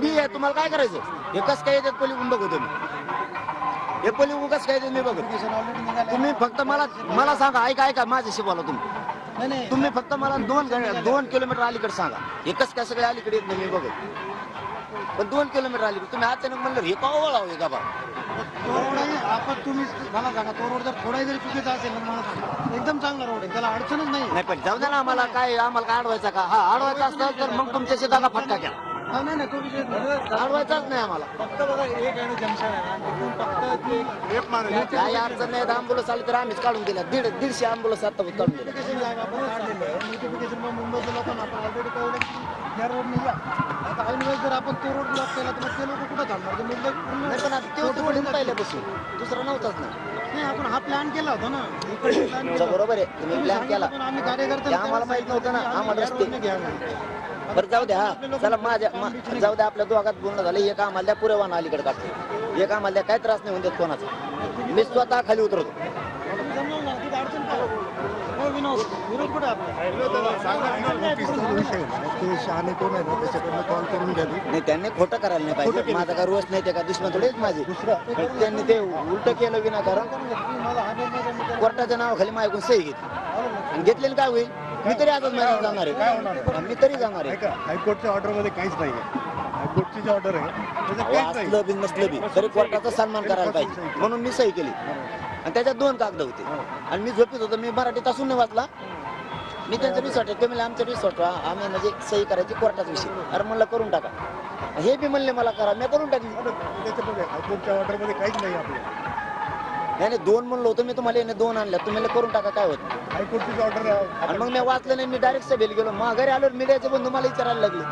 बी आहे तुम्हाला काय करायचं? हे कसं काय येतात पली बघतो मी. हे पली उगाच काय मी बघतो. तुम्ही फक्त मला मला सांगा ऐका ऐका माझ्याशी बोला तुम्ही. तुम्ही फक्त मला दोन दोन किलोमीटर अलीकडे सांगा. एकच काय सगळे अलीकडे येत नाही मी बघत. पण दोन किलोमीटर अलीकडे. तुम्ही अचानक म्हणलं हे का वळावं का बा आपण तुम्ही मला सांगा तो रोड जर थोडाही जरी चुकीचा असेल ना मला सांगा. एकदम चांगला रोड आहे त्याला अडचणच नाही नाही पण जाऊ दे ना आम्हाला काय आम्हाला काय अडवायचा का? हा अडवायचा असतं तर मग तुमच्या शेताला फटका घ्या. हा, नाही नाही तो विषय नाही. अडवायचाच नाही आम्हाला. फक्त बघा एक आहे ना जंक्शन आहे ना तिथून फक्त ते अडचण नाही आली तर आम्हीच काढून दिल्या. दीड दीडशे ॲम्ब्युलन्स आता काढून दिल्या. नोटिफिकेशन आहे आपण काढलेलं आहे. नोटिफिकेशन मग मुंबईच्या लोकांना आपण ऑलरेडी की या रोडने या. आता जर आपण तो रोड ब्लॉक केला तर मग ते लोक कुठं थांबणार? ते मुंबई पूर्ण नाही पण आता आहे पहिल्यापासून दुसरा नव्हताच नाही आपण हा प्लॅन केला होता ना. इकडे प्लॅन तुमचं बरोबर आहे. तुम्ही प्लॅन केला. पण आम्ही कार्यकर्ते ते आम्हाला माहीत नव्हतं ना, आम्हाला रस्ते- बरं जाऊ द्या हा. चला माझ्या मा- जाऊ द्या आपल्या दोघात बोलणं झालं. एक आम्हाला द्या पुरे वाहन अलीकडे काढतो. एक आम्हाला काय त्रास नाही होऊन देत कोणाचा. मी स्वतः खाली उतरतो अडचण काय हो, विनोद विरोध कुठे आपला ते शहाणे कोण आहे ना त्याच्याकडनं कॉल करून घ्यावी नाही त्यांनी खोटं करायला नाही पाहिजे. माझा काय रोष नाही ते का दुश्मन थोडेच माझे. पण त्यांनी ते उलट केलं विनाकारण. कोर्टाच्या नावाखाली माझ्याकडून सही घेतली. आणि घेतलेलं काय होईल? मी तरी आजच मैदान जाणार आहे. मी तरी जाणार आहे. ऐका हायकोर्टच्या ऑर्डरमध्ये काहीच नाही हायकोर्टची जी ऑर्डर आहे त्याच्यात अहो, काहीच नाही असलं बी नसलं बी. तरी कोर्टाचा सन्मान करायला पाहिजे. म्हणून मी सही केली. आणि त्याच्यात दोन कागद होते. आणि मी झोपीत होतो मी मराठीत असून नाही वाचला. मी त्यांचा रिसॉर्ट आहे ते म्हणले आमचं रिसॉर्ट आम्ही म्हणजे सही करायची कोर्टाचा विषय. अरे म्हणलं करून टाका. हे बी म्हणले मला करा मी करून टाकली त्याच्यामध्ये हायकोर्टच्या ऑर्डरमध्ये काहीच नाही आपलं. नाही नाही दोन म्हणलं होतं मी तुम्हाला याने दोन आणल्या तुम्ही करून टाका काय होत हायकोर्टची ऑर्डर आणि मग मी वाचलं नाही मी डायरेक्ट सभेला गेलो. मग घरी आलो मीडियाचे बंधू मला विचारायला लागले.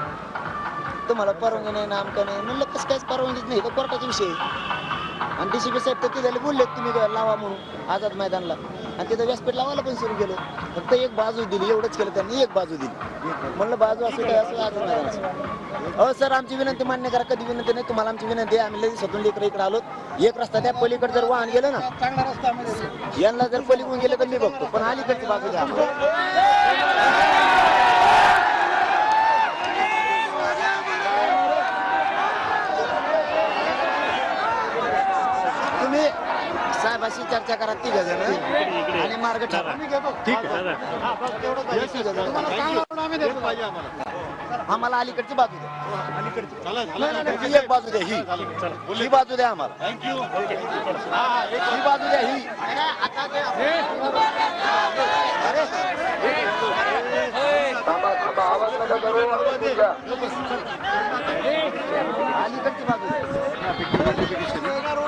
तुम्हाला परवानगी नाही ना आमचं नाही? म्हणलं कसं काहीच परवानगीच नाही तो कोर्टाचा विषय आहे. आणि डीसीपी साहेब तर तिथे बोलले तुम्ही लावा म्हणून आझाद मैदानला. आणि तिथं व्यासपीठ लावायला पण सुरू केलं. फक्त एक बाजू दिली एवढंच केलं त्यांनी एक बाजू दिली. म्हणलं बाजू असं काय असं आझाद मैदान हो सर आमची विनंती मान्य करा कधी विनंती नाही तुम्हाला आमची विनंती आहे आम्ही लगेच स्वतून इकडे इकडे आलो. एक रस्ता त्या पलीकडे जर वाहन गेलं ना. यांना जर पलीकडून गेलं तर मी बघतो पण अलीकडची बाजू द्या तुम्ही साहेबाशी चर्चा करा तिघ जण. आणि मार्ग ठरवा. ठीक आहे. हे आम्हाला. अलीकडची बाजू द्या. नाही, नाही, नाही, ही एक बाजू द्या ही. ही बाजू द्या आम्हाला. ही बाजू द्या ही. अलीकडची बाजू द्या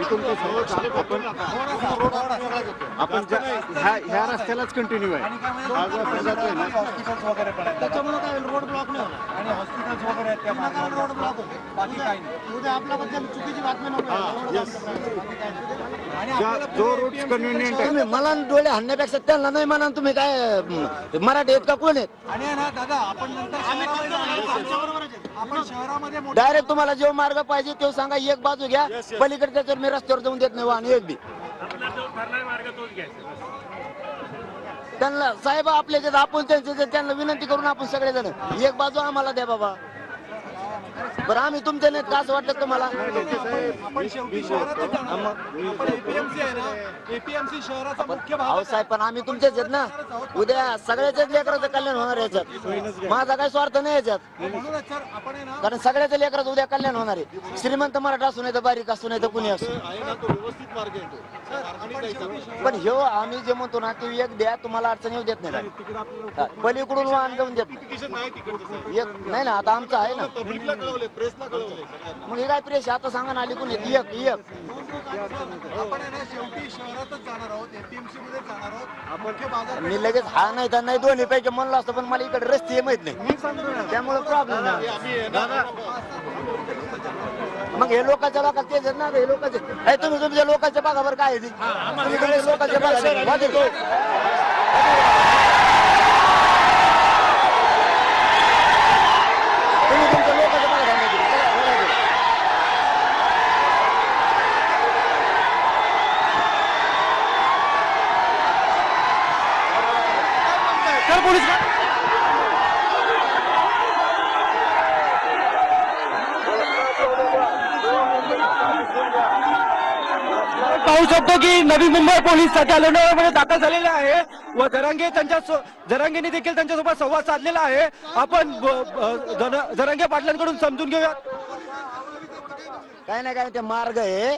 इथून तो सर्व चालू आपण ह्या ह्या रस्त्यालाच कंटिन्यू आहे. हा जो रस्ता जातोय ना हॉस्पिटल्स वगैरे पण आहेत त्याच्यामुळे काय होईल रोड ब्लॉक नाही होणार. आणि हॉस्पिटल्स वगैरे आहेत त्या मार्गावर रोड ब्लॉक होते. बाकी काही नाही. उद्या आपल्याबद्दल चुकीची बातमी नको यायला. Road yes. बंद करायचं, बाकी काही नाही. आणि ज्या- आपल्याला जो रूट कन्व्हिनियंट आहे. मला डोळे हाणण्यापेक्षा त्यांना नाही म्हणा तुम्ही काय मराठी आहेत का कोण आहेत? आणि ना दादा आपण नंतर डायरेक्ट तुम्हाला जो मार्ग पाहिजे तो सांगा एक बाजू घ्या. पलीकडे त्याच्यावर मी रस्त्यावर जाऊन देत नाही वाहन एक बी. त्यांना साहेब आपल्या आपण त्यांच्या ज्यात त्यांना विनंती करून आपण सगळेजण एक बाजू आम्हाला द्या बाबा. बरं आम्ही तुमच्या नाहीत का असं वाटतं तुम्हाला? आपण शेवटी शहरातच जाणार आहोत. आपण एपीएमसी आहे ना एपीएमसी शहराचा मुख्य भाग अहो साहेब पण आम्ही तुमचेच आहेत ना. उद्या सगळ्याच्याच लेकराचं कल्याण होणार याच्यात. माझा काही स्वार्थ नाही याच्यात. म्हणूनच सर आपण आहे ना कारण सगळ्याच्या लेकराचं उद्या कल्याण होणार आहे. श्रीमंत मराठा असू नाही तर बारीक असू नाही तर कुणी असू आहे ना तो व्यवस्थित मार्ग येतो आपण शेवटी शहर- पण ह्यो आम्ही जे म्हणतो ना ते एक द्या तुम्हाला अडचण येऊ देत नाही हा, पलीकडून वाहन जाऊन देत नाही. Notification नाही तिकडचं एक नाही ना आता आमचं आहे ना. पब्लिकला कळवले प्रेसला कळवले. मग हे काय प्रेस आता सांगा ना आली कोणी एक एक आपण आहे ना शेवटी शहरातच जाणार आहोत एपीएमसी मध्ये जाणार आहोत. मुख्य बाजार मी लगेच हा नाही तर नाही दोन्ही पैकी म्हणलं असतं पण मला इकडे रस्ते माहीत नाही. त्यामुळे प्रॉब्लेम मग हे लोकांच्या लोकात तेच आहेत ना हे लोकांचे अरे तुम्ही तुमच्या लोकांच्या भागावर काय आहे ती? तुम्ही लोकांच्या भागावर वाद येतो. तुम्ही तुमच्या लोकांच्या भागावर नाही गेले. चला, बोला इकडे. सर पोलीस आपण पाहू शकतो की नवी मुंबई पोलीस सध्या लोणावळ्यामध्ये दाखल झालेले आहे. व जरांगे त्यांच्या जरांगेने देखील त्यांच्यासोबत संवाद साधलेला आहे. आपण जरांगे पाटलांकडून समजून घेऊया काही नाही काय ते मार्ग आहे.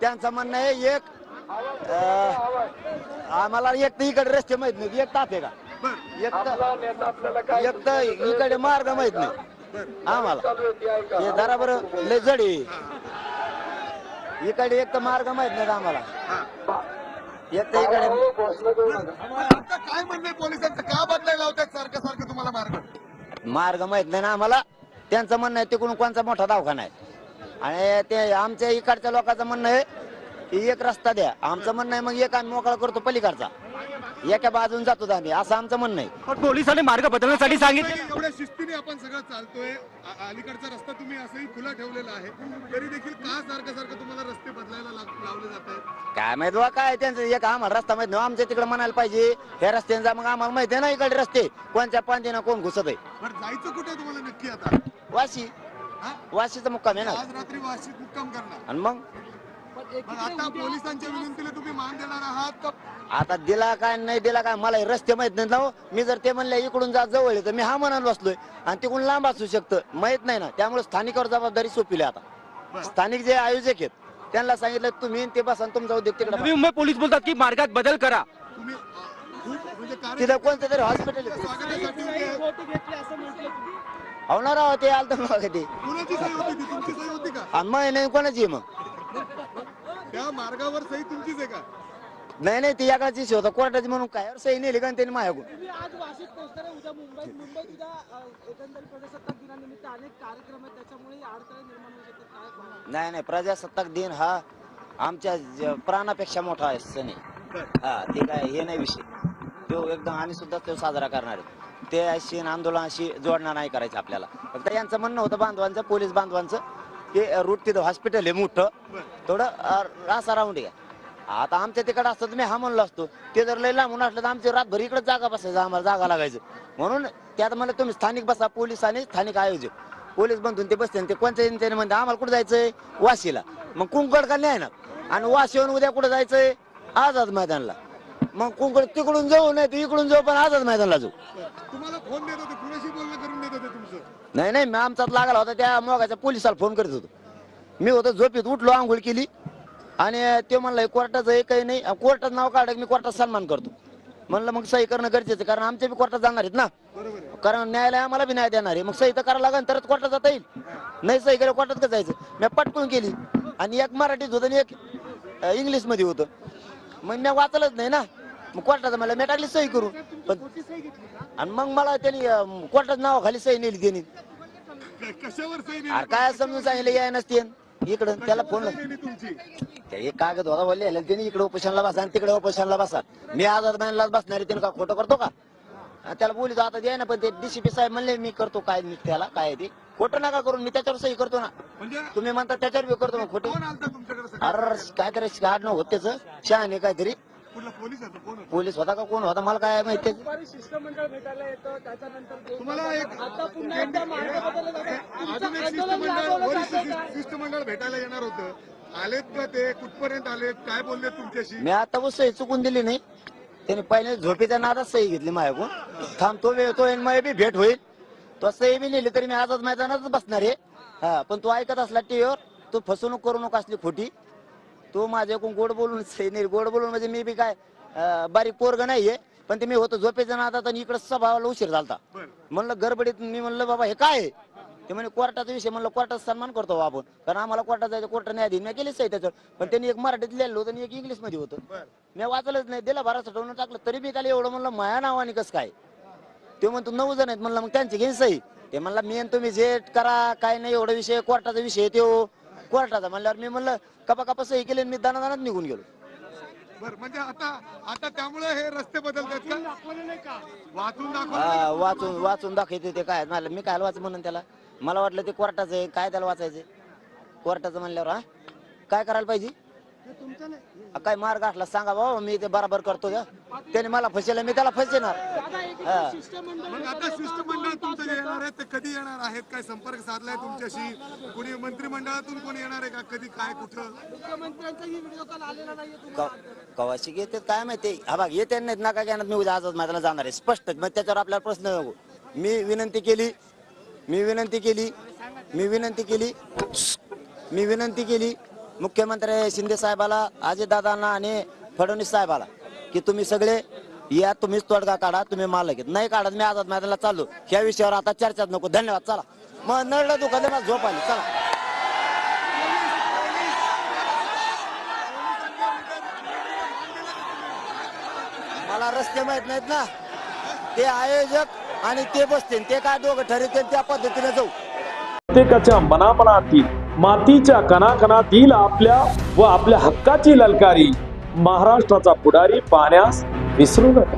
त्यांचं म्हणणं आहे एक आम्हाला एक तर इकडे रस्ते माहीत नाही एक ताप आहे का? एक तर एक तर इकडे मार्ग माहीत नाही. आम्हाला. हे जरा बरं लय जड आहे. इकडे एक तर मार्ग माहीत नाही आम्हाला. एक तर इकडे आता काय म्हणणं पोलिसांचं? का बदलायला लावतात सारखं सारखं तुम्हाला मार्ग? मार्ग माहीत नाही ना आम्हाला. त्यांचं म्हणणं आहे तिकडून कोणचा मोठा दवाखाना आहे. आणि ते आमच्या इकडच्या लोकांचं म्हणणं आहे की एक रस्ता द्या. आमचं म्हणणं आहे मग एक आम्ही मोकळा करतो पलीकडचा. एका बाजून जातो आम्ही असं आमचं म्हणणं आहे. पण पोलिसांनी मार्ग बदलण्यासाठी सांगितले. एवढ्या शिस्तीने आपण सगळं चालतोय. अलीकडचा रस्ता तुम्ही असंही खुला ठेवलेला आहे. तरी देखील का सारखं सारखं तुम्हाला रस्ते बदलायला लाग- लावले जात आहेत? काय माहीत बा काय त्यांचं एक आम्हाला रस्ता माहीत नाही. आमच्या तिकडे म्हणायला पाहिजे ह्या रस्त्याने जा मग आम्हाला माहिती आहे ना इकडे रस्ते. कोणत्या पांदीना कोण घुसत आहे. बरं जायचं कुठे तुम्हाला नक्की आता? वाशी. हा? वाशीचा मुक्काम आहे ना. आज रात्री वाशीत मुक्काम करणार. आणि मग? आता पोलिसांच्या विनंतीला तुम्ही मान देणार आहात का? आता दिला काय नाही दिला काय मला हे रस्ते माहीत नाही ना हो. मी जर ते म्हणले इकडून जा जवळ आहे तर मी हा म्हणायला बसलोय. आणि तिकडून लांब असू शकतं. माहीत नाही ना. त्यामुळे स्थानिकावर जबाबदारी सोपली आता. स्थानिक जे आयोजक आहेत त्यांना सांगितलं तुम्ही ते बसा आणि तुमचा उद्योग तिकडे नवी मुंबई पोलीस बोलतात की मार्गात बदल करा. तुम्ही अ, खूप म्हणजे तिथं कोणतं तरी हॉस्पिटल आहे. स्वागतासाठी उभे आहेत. होणार आहो ते आलं तर मग ते. कुणाची सही होती ती? तुमची सही होती का? आणि मग नाही कोणाची आहे मग? त्या मार्गावर सही तुमचीच आहे का? नाही नाही ती एकाची होता कोर्टाची म्हणून काय? सही नेली का त्यांनी माझ्याकडून तुम्ही आज वाशीत उद्या मुंबईत मुंबईत उद्या अ, एकंदरीत प्रजासत्ताक दिनानिमित्त अनेक कार्यक्रम आहेत. त्याच्यामुळे अडथळे निर्माण होऊ शकतात. काय सांगाल? नाही नाही प्रजासत्ताक दिन हा आमच्या ज- प्राणापेक्षा मोठा आहे सण आहे. हा ते काय हे नाही विषय. तो एकदम आम्ही सुद्धा तो साजरा करणार आहे. ते अशी आंदोलनाशी जोडणं नाही करायचं आपल्याला. फक्त यांचं म्हणणं होतं बांधवांचं पोलीस बांधवांचं ते रूट तिथं हॉस्पिटल आहे मोठं. थोडं रास असा राऊंड आहे. आता आमच्या तिकडे असतं मी हा म्हणलो असतो ते जर लय लांबून असलं तर आमची रातभर इकडे जागा बसायचं आम्हाला जागा लागायचं. म्हणून त्यात मला तुम्ही स्थानिक बसा पोलीस आणि स्थानिक आयोजक. पोलीस बंधून ते बसते ते कोणत्या त्याने म्हणते आम्हाला कुठं जायचंय? वाशीला. मग कुंकड का नाही ना? आणि वाशीहून उद्या कुठं जायचंय? आझाद मैदानला. मग कुंकड तिकडून जाऊ नाही तर इकडून जाऊ पण आझाद मैदानला जाऊ. तुम्हाला फोन देत होते कुणाशी बोलणं करून देत होते तुमचं. नाही नाही मी आमचाच लागला होता त्या मोगाच्या पोलिसाला फोन करत होतो. मी होतो झोपेत उठलो आंघोळ केली. आणि ते म्हणलं कोर्टाचं हे काही नाही कोर्टाचं नाव काढ मी कोर्टात सन्मान करतो. म्हणलं मग सही करणं गरजेचं कारण आमच्या बी कोर्टात जाणार आहेत ना. कारण न्यायालय आम्हाला बी न्याय देणार आहे. मग सही तर करावं लागेल तरच कोर्टात जाता येईल. नाही सही केलं कोर्टात कसं जायचं? मी पटकून केली. आणि एक मराठीत होतं आणि एक इंग्लिशमध्ये होतं. मग मी वाचलंच नाही ना. मग कोर्टाचं मला मी टाकली सही करू पण आणि मग मला त्यांनी अं, कोर्टात नावाखाली सही नेली त्यांनी. कशावर सही अरे काय समजून सांगितलं याय नसते इकडं त्याला फोन तुमची? एक कागद होता बोलले त्यांनी इकडे उपोषणला बसा आणि तिकडे उपोषणला बसा. मी आझाद महिन्यालाच बसणार आहे त्यानं का खोटं करतो का? आणि त्याला बोलितो आता द्या ना पण ते डीसीपी साहेब म्हणले मी करतो काय मी त्याला काय आहे ते. खोटं नका करून मी त्याच्यावर सही करतो ना. म्हणजे तुम्ही म्हणता त्याच्यावर बी करतो मग खोटं. कोण आलता तुमच्याकडे सगळं? अरे काय करायचं गाड न होत त्याचं. शहाणे काहीतरी. कुठला पोलीस होता कोण होता? पोलीस होता का? कोण होता? मला काय माहिती दुपारी शिष्टमंडळ भेटायला येतं त्याच्यानंतर दोन तुम्हाला एक आता पुन्हा एकदा मार्ग बदलला जातो अजून एक तुमचं आंदोलन शिष्टमंडळ राबवलं वरिष्ठ जातंय का? शिष्ट- शिष्टमंडळ भेटायला येणार होतं. आलेत का ते? कुठपर्यंत आलेत? काय बोलले तुमच्याशी? मी आता व सही चुकून दिली नाही. त्याने पहिले झोपेच्या नादात सही घेतली माझ्याकडून. थांब तो वेळ तो येईन माझी बी भेट होईल. तो सही बी नेली तरी मी आजच मैदानातच बसणार आहे. हा पण तू ऐकत असला टीव्हीवर तू फसवणूक करू नको असली खोटी. तू माझ्याकडून गोड बोलून सही नाही गोड बोलून म्हणजे मी बी काय अं, बारीक पोरग नाहीये पण ते मी होतो झोपेच्या नादात आणि इकडे सभावाला उशीर झालता. म्हणलं गडबडीत मी म्हणलं बाबा हे काय आहे? ते म्हणे कोर्टाचा विषय. म्हणलं कोर्टाचा सन्मान करतो बा आपण कारण आम्हाला कोर्टात जायचं कोर्ट न्यायाधीन. मी केलीच आहे त्याच्यावर पण त्यांनी एक मराठीत लिहिलं होतं आणि एक इंग्लिशमध्ये होतं मी वाचलंच नाही दिला बारा ठेवून टाकलं तरी मी त्याला एवढं म्हणलं माया नावाने कसं काय? ते म्हणतो नऊ जण आहेत. म्हणलं मग त्यांची घेईन सही. ते म्हणलं मी आणि तुम्ही जे करा काय नाही एवढा विषय कोर्टाचा विषय आहे तो. कोर्टाचा म्हणल्यावर मी म्हणलं कपा कपा सही केली आणि मी दाना निघून गेलो. बरं म्हणजे आता आता त्यामुळे हे रस्ते बदलतात का? वाचून दाखवा हा, वाचून वाचून दाखवते ते काय मला मी काय वाच म्हणून त्याला? मला वाटलं ते कोर्टाचं आहे काय त्याला वाचायचं कोर्टाचं म्हणल्यावर हा? काय करायला पाहिजे? काय मार्ग असला सांगा बाबा मी ते बराबर करतो का? त्याने मला फसेल मी त्याला फसेणार हा. मग आता शिष्टमंडळ तुमचं जे येणार आहे ते कधी येणार आहेत? काय संपर्क साधलाय तुमच्याशी? कोणी मंत्रिमंडळातून कोणी येणार आहे का कधी? काय कुठं? मुख्यमंत्र्यांचाही व्हिडिओ कॉल आलेला नाहीये तुम्हाला. कवाशी येतात काय माहिती? हा बघ येते नाहीत नका घेणार मी उद्या आजच मैदानाला जाणार आहे. स्पष्ट मग त्याच्यावर आपल्याला प्रश्न नको. मी विनंती केली. मी विनंती केली. मी विनंती केली. मी विनंती केली. मुख्यमंत्री शिंदे साहेबाला अजितदादांना आणि फडणवीस साहेबाला की तुम्ही सगळे या तुम्हीच तोडगा काढा तुम्ही मालक आहेत नाही काढत मी आझाद मैदानाला चाललो. या विषयावर आता चर्चाच नको. धन्यवाद. चला. मग नळलं दुकान मला झोप आली. चला. मला रस्ते माहीत नाहीत ना. ते आयोजक आणि ते बसतील. ते काय दोघं ठरवतील त्या पद्धतीने जाऊ. प्रत्येकाच्या मनामनातील मातीच्या कणाकणातील आपल्या व आपल्या हक्काची ललकारी महाराष्ट्राचा पुढारी पाहण्यास विसरू नका.